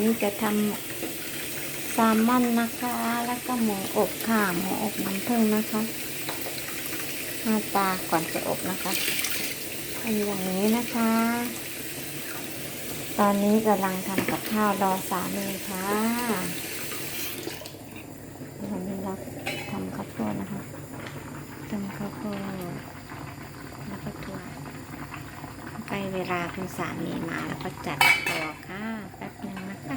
นี้จะทำแซลมอนนะคะ แล้วก็หมูอบค่ะหมูอบน้ำผึ้งนะคะหน้าตาก่อนจะอบนะคะเป็นอย่างนี้นะคะ ตอนนี้กำลังทำกับข้าวรอสามีค่ะวันนี้เราทำข้าวโพดนะคะทำข้าวโพดแล้วก็ถั่วใกล้เวลาคุณสามีมาแล้วก็จัดตัวค่ะแป๊บหนึงนะคะ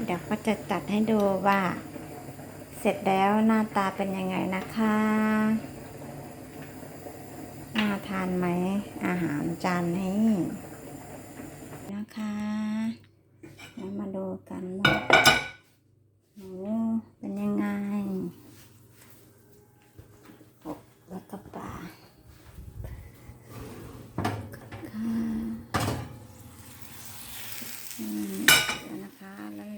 เดี๋ยวก็จะจัดให้ดูว่า เสร็จแล้วหน้าตาเป็นยังไงนะคะ น่าทานไหม อาหารจานนี้ นะคะแล้วมาดูกันว่าหมูเป็นยังไงอบแล้วก็ปลาค่ะอืมเดี๋ยวนะคะ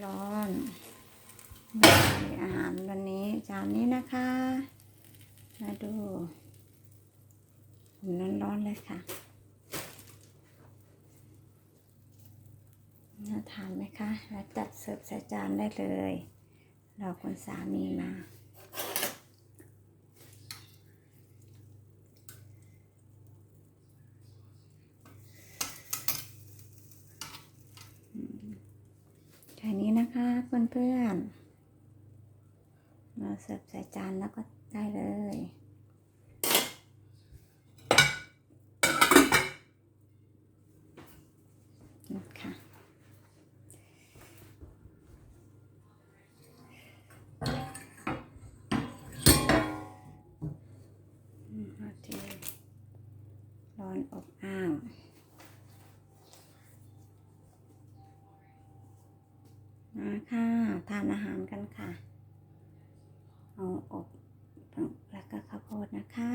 ร้อนๆนี่อาหารวันนี้จานนี้นะคะ มา ดูร้อนๆเลยค่ะ น่าทานไหมคะ แล้วจัดเสิร์ฟใส่จานได้เลยรอคุณสามีมาแค่นี้นะคะเพื่อนๆมาเสิร์ฟใส่จานแล้วก็ได้เลย ค่ะ ที่ร้อนอบอ้าวมาค่ะทานอาหารกันค่ะ เอาอบแล้วก็ข้าวโพดนะคะ